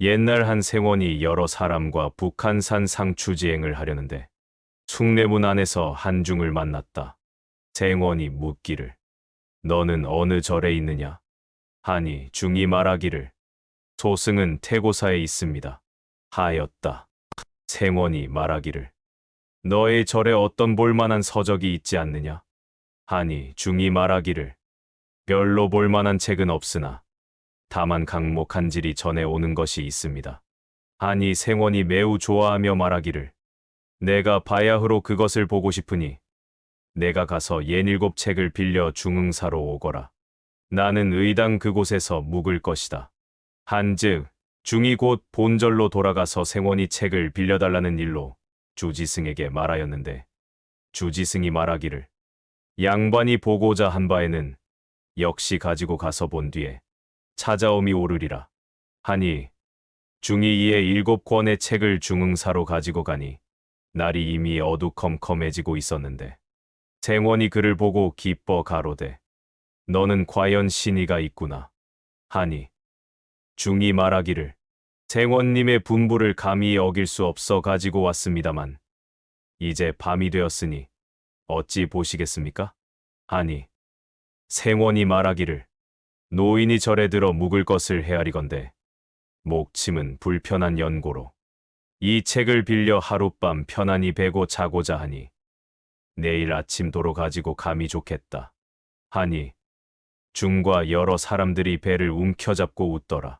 옛날 한 생원이 여러 사람과 북한산 상추지행을 하려는데 숭례문 안에서 한중을 만났다. 생원이 묻기를 너는 어느 절에 있느냐? 하니 중이 말하기를 소승은 태고사에 있습니다. 하였다. 생원이 말하기를 너의 절에 어떤 볼만한 서적이 있지 않느냐? 하니 중이 말하기를 별로 볼만한 책은 없으나 다만 강목 한 질이 전해 오는 것이 있습니다. 하니 생원이 매우 좋아하며 말하기를 내가 바야흐로 그것을 보고 싶으니 내가 가서 옛일곱 책을 빌려 중흥사로 오거라. 나는 의당 그곳에서 묵을 것이다. 한즉 중이 곧 본절로 돌아가서 생원이 책을 빌려달라는 일로 주지승에게 말하였는데 주지승이 말하기를 양반이 보고자 한 바에는 역시 가지고 가서 본 뒤에 찾아옴이 오르리라 하니 중이 이에 일곱 권의 책을 중흥사로 가지고 가니 날이 이미 어두컴컴해지고 있었는데 생원이 그를 보고 기뻐 가로되 너는 과연 신의가 있구나 하니 중이 말하기를 생원님의 분부를 감히 어길 수 없어 가지고 왔습니다만 이제 밤이 되었으니 어찌 보시겠습니까? 하니 생원이 말하기를 노인이 절에 들어 묵을 것을 헤아리건대 목침은 불편한 연고로 이 책을 빌려 하룻밤 편안히 베고 자고자 하니 내일 아침 도로 가지고 감이 좋겠다 하니 중과 여러 사람들이 배를 움켜잡고 웃더라.